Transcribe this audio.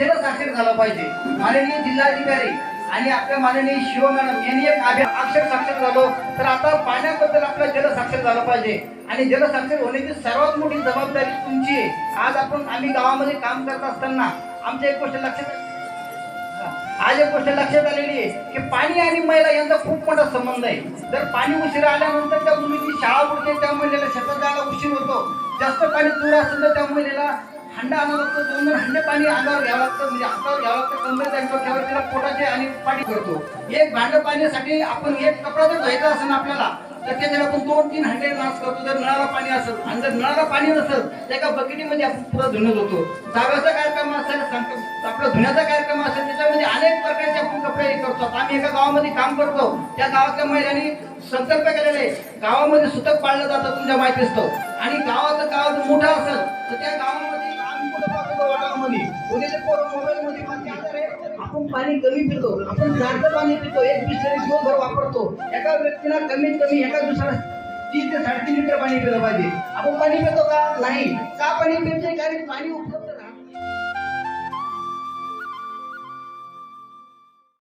नक्की झालं पाहिजे. माननीय जिल्हाधिकारी आणि आपल्या माननीय शिव मॅडम यांनी एक अक्षर साक्षर झालो. तर आता पाण्याबद्दल आपलं जलसाक्षर झालं पाहिजे. आणि जलसाक्षर होण्याची सर्वात मोठी जबाबदारी तुमची आहे. आज आपण आम्ही गावामध्ये काम करत असताना आमच्या एक गोष्ट लक्षात आज एक गोष्ट लक्षात आलेली आहे की पाणी आणि महिला यांचा खूप मोठा संबंध आहे. जर पाणी उशिरा आल्यानंतर त्या मुलीची शाळा बुडते त्या महिलेला शेतात जायला उशीर होतो. जास्त पाणी दूर असेल तर त्या महिलेला हंडा आणावं लागतो दोन दोन हंडे पाणी अंगावर घ्यावं लागतं म्हणजे हातावर घ्यावं लागतं कंबरेच्या आणि डोक्यावर पोटाचे आणि पाणी करतो. एक भांड पाण्यासाठी आपण एक कपडा जर धुवायचा असेल आपल्याला तर त्याच्यात आपण दोन तीन हंडे नाश करतो. जर नळाला पाणी असेल आणि जर नळाला पाणी नसेल तर एका बकेटीमध्ये आपण पुरा धुणं होतो जागाचा कार्यक्रम असेल संक- आपला धुण्याचा कार्यक्रम असेल त्याच्यामध्ये अनेक प्रकारचे आपण कपडे हे करतो. आम्ही एका गावामध्ये काम करतो. त्या गावातल्या महिलांनी संकल्प केलेले गावामध्ये सुतक पाळलं जातं तुमच्या माहिती असतो. आणि गावाचं गाव मोठं असेल तर त्या गावामध्ये पाहतो उद्याचे पोरं मोबाईलमध्ये आपण पाणी कमी पितो. आपण जास्त पाणी पितो. एक बिसलरी दिवसभर वापरतो. एका व्यक्तीला कमीत कमी एका दिवसाला तीस ते साडेतीन लिटर पाणी पिलं पाहिजे. आपण पाणी पितो का? नाही. का पाणी पितो कारण पाणी उपलब्ध